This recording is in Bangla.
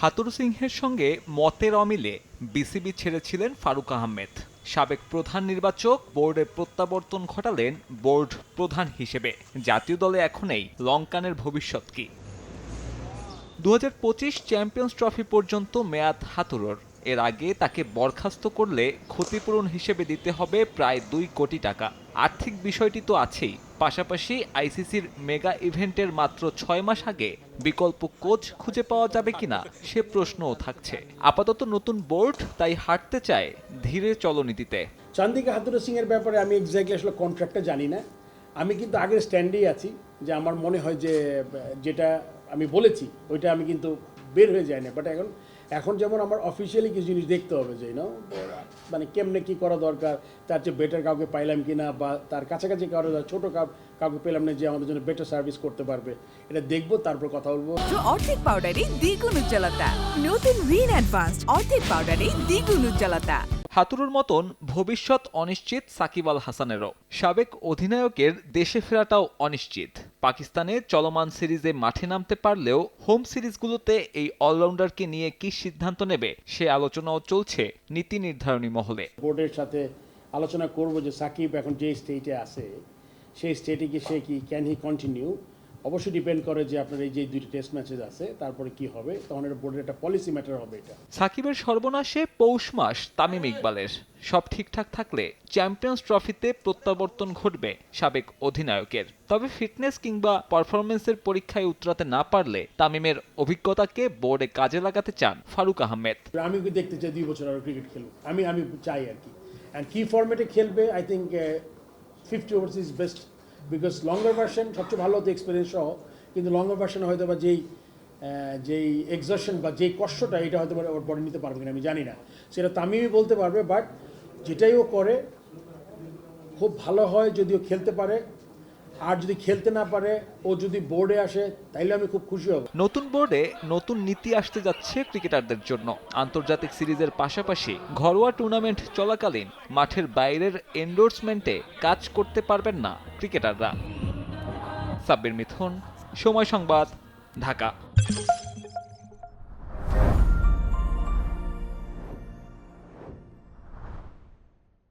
হাতুরু সিংহের সঙ্গে মতের অমিলে বিসিবি ছেড়েছিলেন ফারুক আহমেদ। সাবেক প্রধান নির্বাচক বোর্ডের প্রত্যাবর্তন ঘটালেন বোর্ড প্রধান হিসেবে। জাতীয় দলে এখন এই লঙ্কানের ভবিষ্যৎ কি? দু হাজার পঁচিশ চ্যাম্পিয়ন্স ট্রফি পর্যন্ত মেয়াদ হাতুরর। এর আগে তাকে বরখাস্ত করলে ক্ষতিপূরণ হিসেবে দিতে হবে প্রায় দুই কোটি টাকা। আর্থিক বিষয়টি তো আছেই। পাশাপাশি আইসিসির মেগা ইভেন্টের মাত্র ছয় মাস আগে বিকল্প কোচ খুঁজে পাওয়া যাবে কিনা সে প্রশ্নও থাকছে। আপাতত নতুন বোর্ড তাই হাঁটতে চায় ধীরে চলনীতিতে। চান্দিকা হাতুরা সিং এর ব্যাপারে আমি এক্স্যাক্টলি আসলে কন্ট্রাক্টটা জানি না। আমি কিন্তু আগের স্ট্যান্ডেই আছি যে আমার মনে হয় যে, যেটা আমি বলেছি, ওইটা আমি কিন্তু বের হয়ে যায় না। বাট এখন এখন যেমন আমার অফিসিয়ালি কিছু জিনিস দেখতে হবে যে নাও মানে কেমনে কি করা দরকার তার চেয়ে বেটার কাউকে পাইলাম কি না বা তার কাছাকাছি কারও ছোটো কাউকে পেলাম না যে আমাদের জন্য বেটার সার্ভিস করতে পারবে এটা দেখব তারপর কথা বলব। অর্ধেক পাউডারে দ্বিগুণ উজ্জ্বলতা। নতুন রিন অ্যাডভান্সড অর্ধেক পাউডারে দ্বিগুণ উজ্জ্বলতা। হাতুরুর মতন ভবিষ্যৎ অনিশ্চিত সাকিব আল হাসানেরও। সাবেক অধিনায়কের দেশে ফেরাটাও অনিশ্চিত। পাকিস্তানে চলমান সিরিজে মাঠে নামতে পারলেও হোম সিরিজগুলোতে এই অলরাউন্ডারকে নিয়ে কি সিদ্ধান্ত নেবে, সে আলোচনাও চলছে নীতি নির্ধারণী মহলে। বোর্ডের সাথে আলোচনা করব যে সাকিব এখন যে স্টেটে আছে, সেই স্টেটে কি সে কি ক্যান হি কন্টিনিউ অবশ্যই ডিপেন্ড করে যে আপনার এই যে দুইটি টেস্ট ম্যাচেস আছে তারপরে কি হবে তখন এটা বোর্ডের একটা পলিসি ম্যাটার হবে এটা। সাকিবের সর্বনাশে পৌষ মাস তামিম ইকবালের। সব ঠিকঠাক থাকলে চ্যাম্পিয়ন্স ট্রফিতে প্রত্যাবর্তন ঘটবে সাবেক অধিনায়কের। তবে ফিটনেস কিংবা পারফরমেন্সের পরীক্ষায় উতরাতে না পারলে তামিমের অভিজ্ঞতাকে বোর্ডে কাজে লাগাতে চান ফারুক আহমেদ। আমি দেখতে চাই দুই বছর আরও ক্রিকেট খেলুক আমি আমি চাই আর কি। অ্যান্ড কি ফর্মেটে খেলবে I think fifty overs is best because longer version সবচেয়ে ভালো হতো এক্সপিরিয়েন্স সহ, কিন্তু লঙ্গার ভার্সনে হয়তো বা যেই যেই এক্সশন বা যেই কষ্টটা, এটা হয়তো ওর বডি নিতে পারবে কিনা আমি জানি না। সেটা তামিমই বলতে পারবে বাট যেটাই ও করে, খুব ভালো হয় যদিও খেলতে পারে। আর যদি খেলতে না পারে, ও যদি বোর্ডে আসে, তাইলে আমি খুব খুশি হব। নতুন বোর্ডে নতুন নীতি আসতে যাচ্ছে ক্রিকেটারদের জন্য। আন্তর্জাতিক সিরিজের পাশাপাশি ঘরোয়া টুর্নামেন্ট চলাকালীন মাঠের বাইরের এন্ডোর্সমেন্টে কাজ করতে পারবেন না ক্রিকেটাররা। সাব্বির মিথুন, সময় সংবাদ, ঢাকা।